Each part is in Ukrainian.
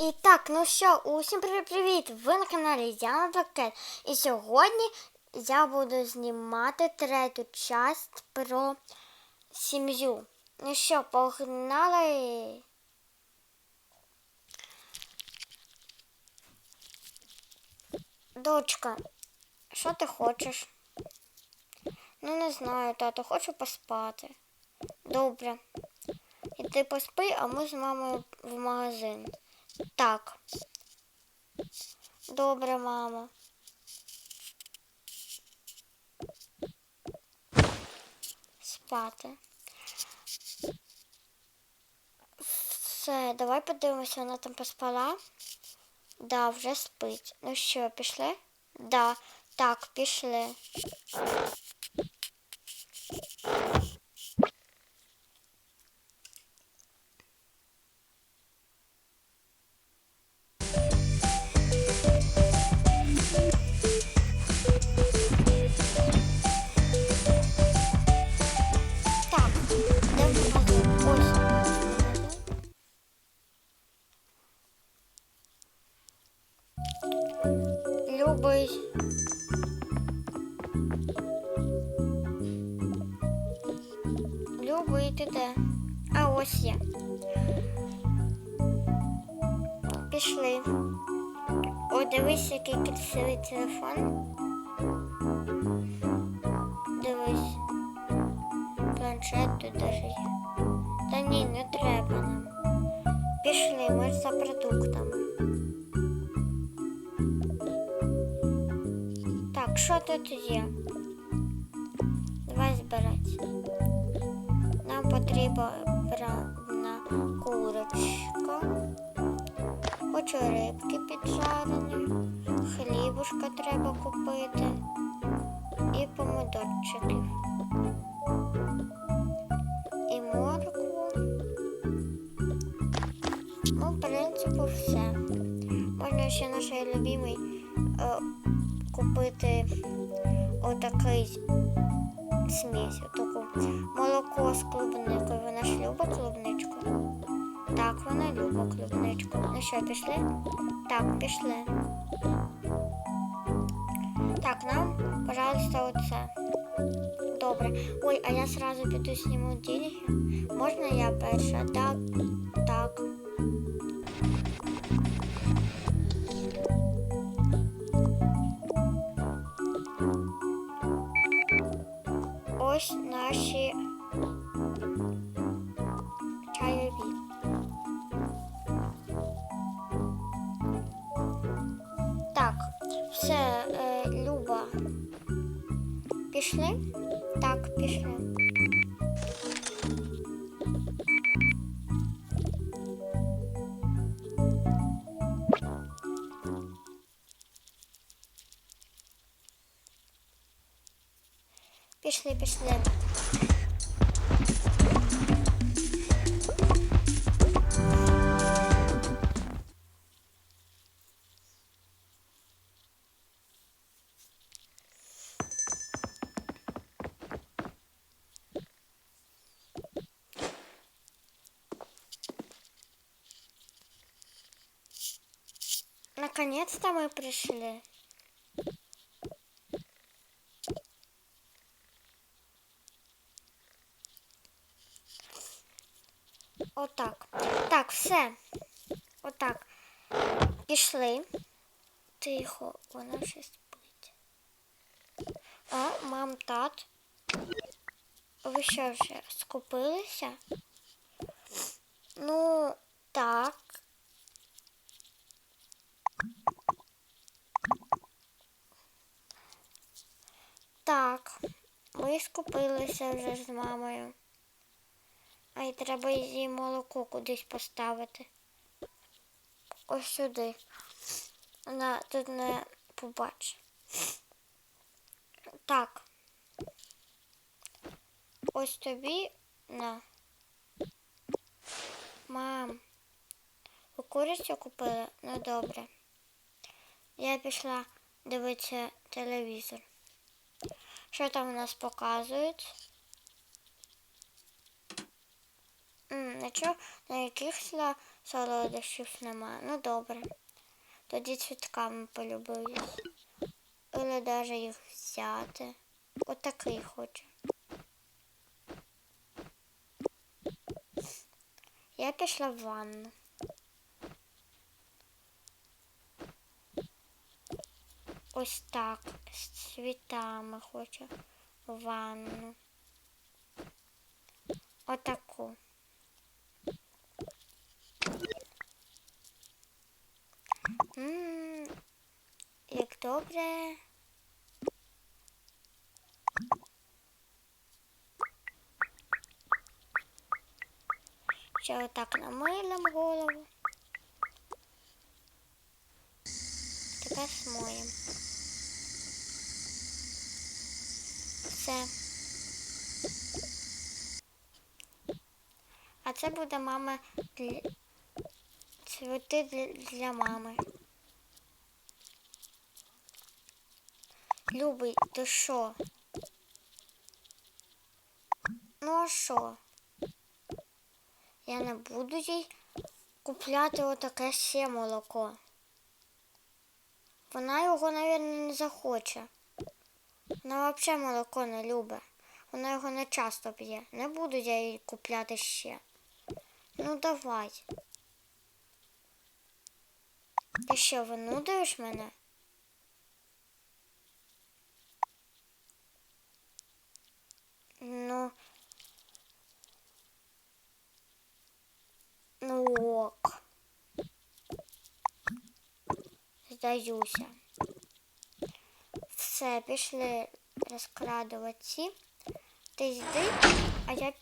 І так, ну що, усім привіт-привіт! Ви на каналі Яна Блакет. І сьогодні я буду знімати третю часть про сім'ю. Ну що, погнали! Дочка, що ти хочеш? Ну, не знаю, тато, хочу поспати. Добре. Іди поспи, а ми з мамою в магазин. Так. Добре, мамо. Спати. Все, давай подивимося, вона там поспала. Да, вже спить. Ну що, пішли? Да, так, пішли. Ти де? А ось я. Пішли. О, дивись, який красивий телефон. Дивись. Планшет тут даже є. Та ні, не треба нам. Пішли, ми за продуктами. Так, що тут є? Потрібна курочка. Хочу рибки піджарені, хлібушка треба купити і помидорчиків. І моркву. Ну, в принципі, все. Можна ще наш любимий е, купити отакий смесь, молоко з клубникою. Вона ж любить клубничку. Так, вона любить клубничку. Ну що, пішли? Так, пішли. Так, нам, пожалуйста, оце. Добре. Ой, а я сразу піду зніму деньги. Можна я перша? Так, так. Наші все, е, Люба. Пішли? Так, пішли. Пішли, пішли. Наконец-то мы пришли. Отак. Так, все. Отак. Пішли. Тихо, вона вже спить. А, мам, тат. Ви що вже скупилися? Ну, так. Так, ми скупилися вже з мамою. А й треба її молоко кудись поставити. Ось сюди. Вона тут не побачить. Так. Ось тобі на. Мам. Ви курицю купили? Ну добре. Я пішла дивитися телевізор. Що там у нас показують? М, Нічого, на якихось солодощів немає. Ну добре. Тоді цвітками полюбуюсь. Или даже їх взяти. Отакий хочу. Я пішла в ванну. Ось так, з цвітами хочу в ванну. Отаку. Ммм, як добре. Ще отак намилим голову. Тепер смоєм. Все. А це буде мама для... цвіти для мами. Любий, ти що? Ну а що? Я не буду їй купляти отаке ще молоко. Вона його, мабуть, не захоче. Вона взагалі молоко не любить. Вона його не часто п'є. Не буду я їй купляти ще. Ну давай. Ти що, винудуєш мене? Ну. Ну ок. Здаюся. Все, пішли розкрадувати. Ти йди, а я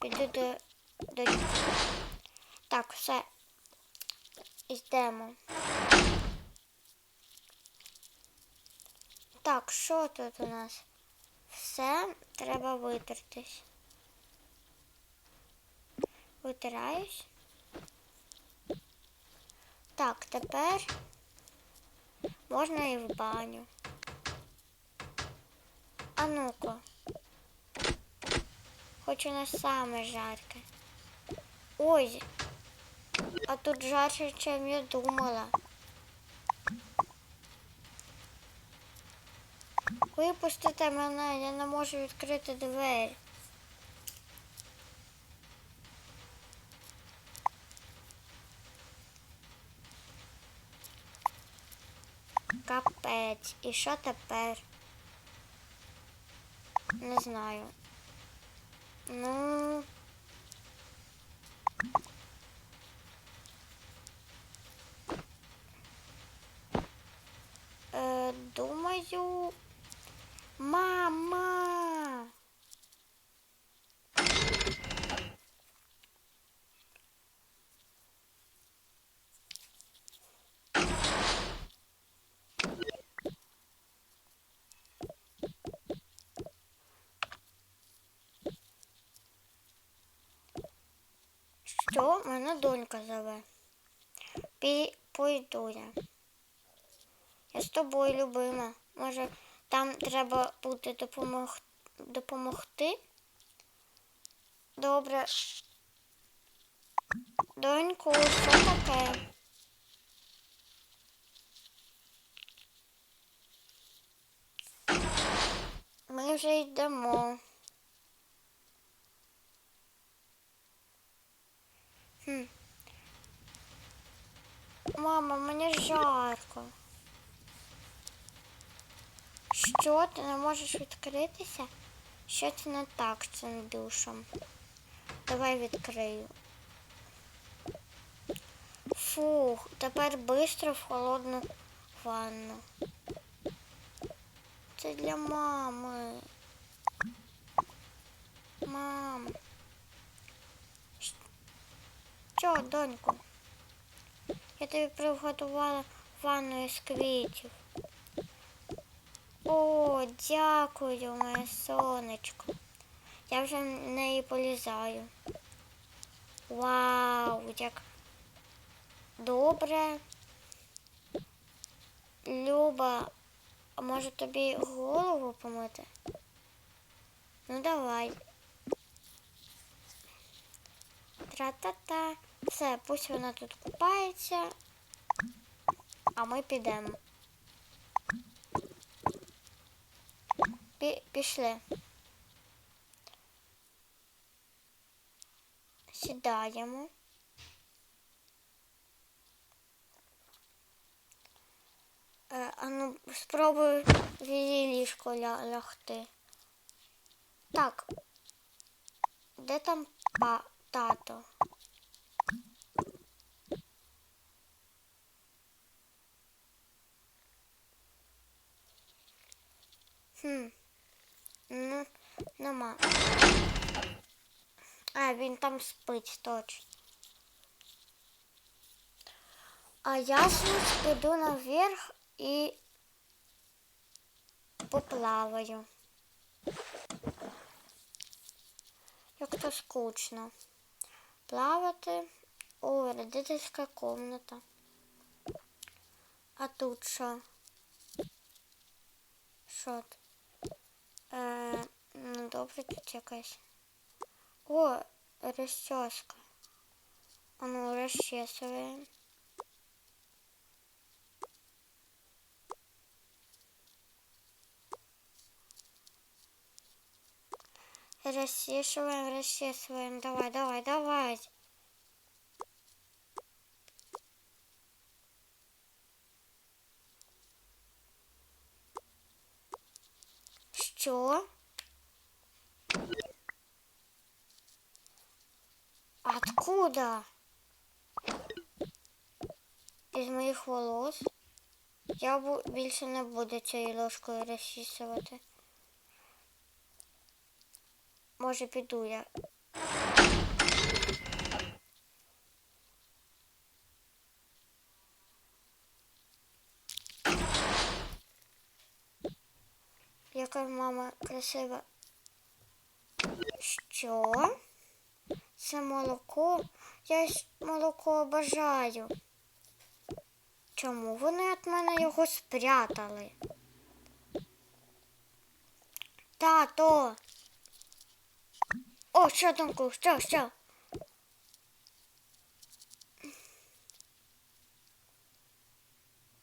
піду до, до. Так, все. Йдемо. Так, що тут у нас? Все, треба витертись. Витираюсь. Так, тепер можна і в баню. А ну-ка. Хоч у нас саме жарке. Ой, а тут жарче, чим я думала. Випустите мене, я не можу відкрити двері. Капець. І що тепер? Не знаю. Ну. Е, думаю. Мама. Що мене донька зове? Пойду я. Я з тобою любима. Може, там треба буде допомог... допомогти? Добре. Доньку, що таке? Ми вже йдемо. Мама, мені жарко. Що ти не можеш відкритися? Що це не так з цим душем? Давай відкрию. Фух, тепер швидко в холодну ванну. Це для мами. Мам. Що, доньку? Я тобі приготувала ванну із квітів. О, дякую, моє сонечко. Я вже в неї полізаю. Вау, як добре. Люба, а може тобі голову помити? Ну давай. Тра-та-та. Все, пусть вона тут купається, а ми підемо. Пі- пішли. Сідаємо. Е, а ну, спробую в її ліжко ля- лягти. Так. Де там па тато? Хм. Ну, нема. А, він там спить точно. А я зараз піду наверх і поплаваю. Як то скучно. Плавати. О, родительська комната. А тут що? Що? тут? Е, ну добре, тут. О, розчоска. А ну, розчесуємо. Расчесываем, расчесываем. Давай, давай, давай. Я більше не буду цією ложкою розчісувати. Може, піду я. Яка мама красива. Що? Це молоко? Я ж молоко обожаю. Чому вони від мене його спрятали? Тато! О, що Томку, що, що?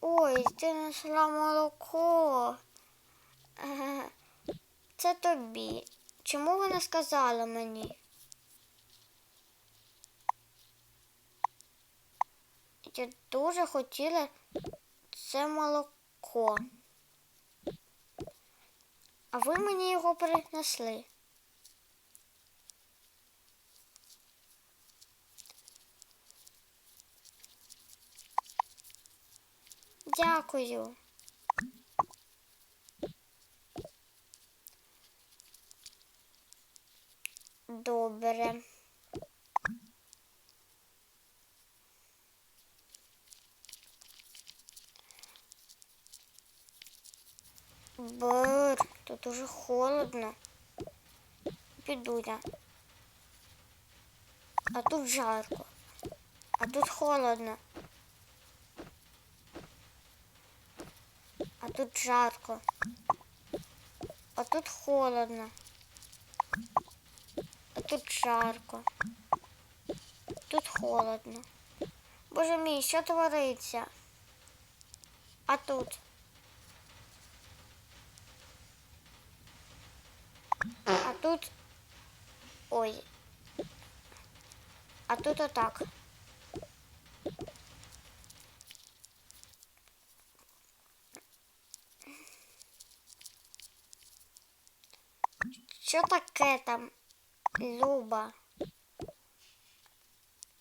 Ой, ти знайшла молоко. Це тобі. Чому вона сказала мені? Я дуже хотіла це молоко. А ви мені його принесли. Дякую. Добре. Бр, тут уже холодно. Піду я. А тут жарко. А тут холодно. А тут жарко. А тут холодно. А тут жарко. Тут холодно. Боже мій, що твориться? А тут? А тут. Ой. А тут отак. Що таке там, Люба?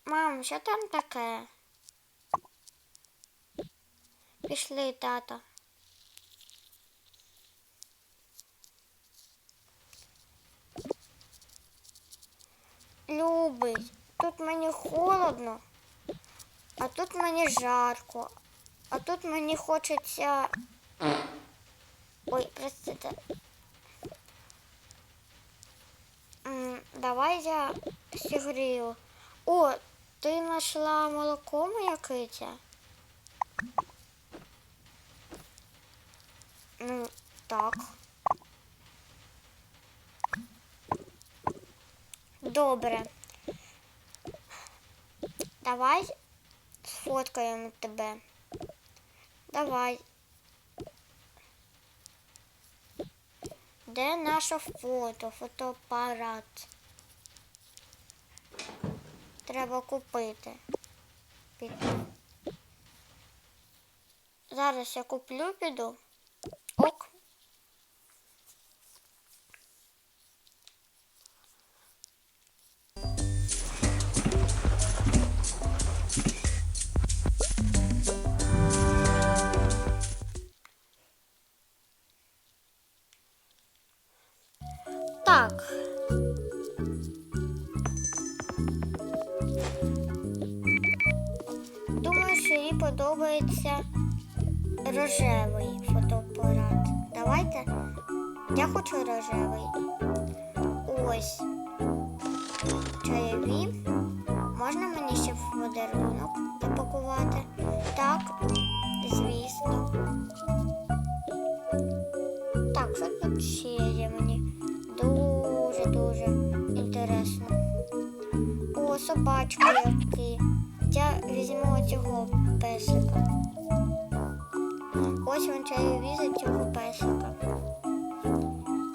Мам, що там таке? Пішли, тато. Любий, тут мені холодно, а тут мені жарко, а тут мені хочеться. Ой, простите. Давай я сігрію. О, ти знайшла молоко моя киця? Ну, так. Добре. Давай сфоткаємо тебе. Давай. Де наше фото, фотоапарат? Треба купити. Піду. Зараз я куплю, піду. Подобається рожевий фотоапарат. Давайте. Я хочу рожевий. Ось. Чайові. Можна мені ще подарунок запакувати? Так, звісно. Так, що тут ще є мені? Дуже-дуже інтересно. О, собачка який. Я візьму цього песика. Ось він чаю цього песика.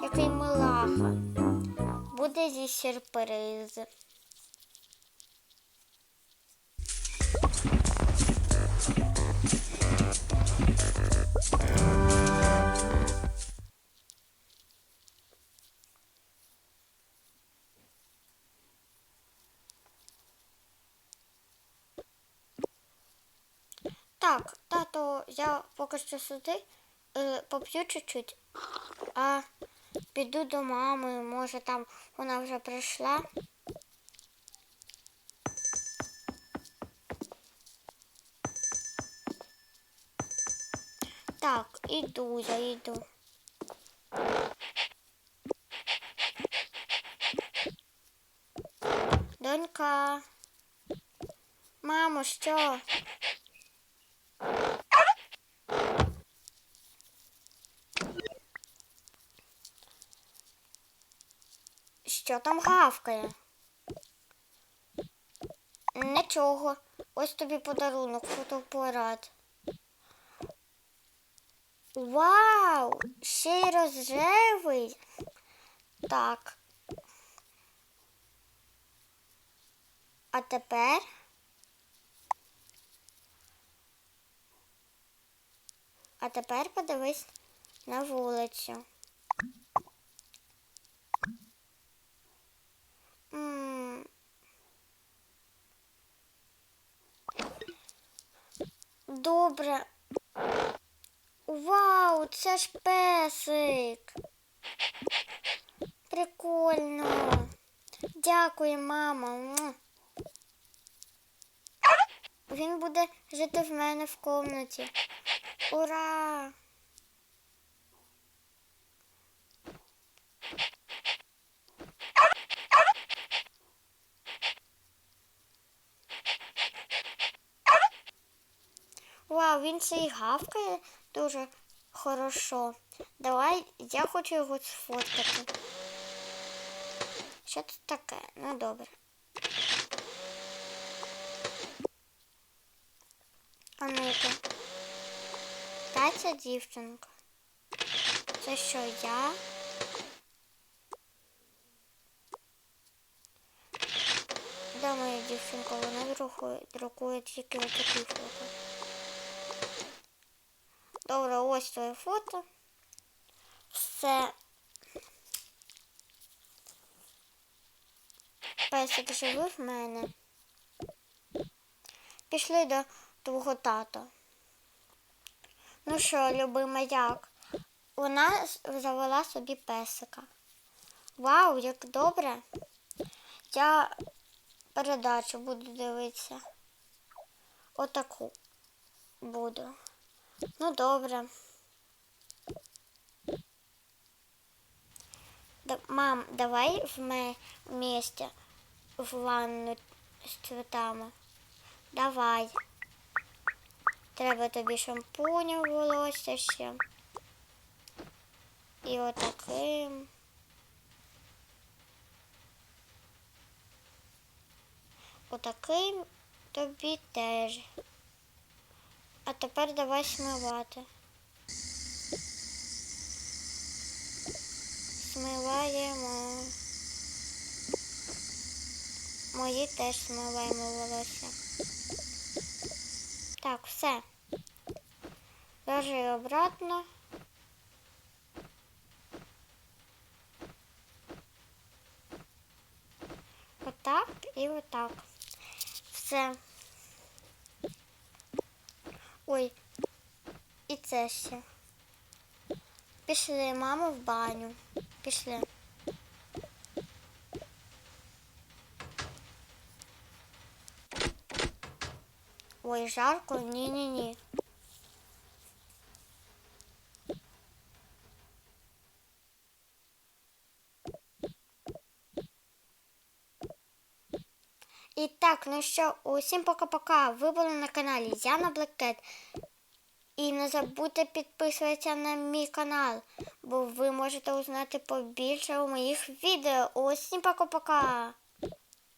Який милаха. Буде зі сюрприз. Так, тато, я поки що сюди е, поп'ю чуть-чуть, а піду до мами, може там вона вже прийшла. Так, іду, я йду. Донька. Мамо, що? Що там гавкає? Нічого. Ось тобі подарунок, фотоапарат. Вау! Ще й рожевий. Так. А тепер. А тепер подивись на вулицю. Добре. Вау, це ж песик. Прикольно. Дякую, мама. Він буде жити в мене в комнаті. Ура! Вау, він ще й гавкає дуже хорошо. Давай, я хочу його сфоткати. Що це таке? Ну добре. А ну-ка. Та ця дівчинка. Це що я? Де моя дівчинка? Вона друкує тільки отакі фото. Добре, ось твоє фото. Все. Песик живий в мене. Пішли до твого тата. Ну що, любима, як? Вона завела собі песика. Вау, як добре. Я передачу буду дивитися. Отаку буду. Ну, добре. Мам, давай в ме- вместе в ванну з цветами. Давай. Треба тобі шампунем волосся ще. І отаким. Отаким Тобі теж. А тепер давай смивати. Смиваємо. Мої теж смиваємо волосся. Все. Ложи обратно. Отак і отак. Все. Ой, і це ще. Пішли, мамо, в баню. Пішли. Ой, жарко, ні-ні-ні. І так, ну що, усім пока-пока. Ви були на каналі Яна Блекет. І не забудьте підписуватися на мій канал, бо ви можете узнати побільше у моїх відео. Усім пока-пока!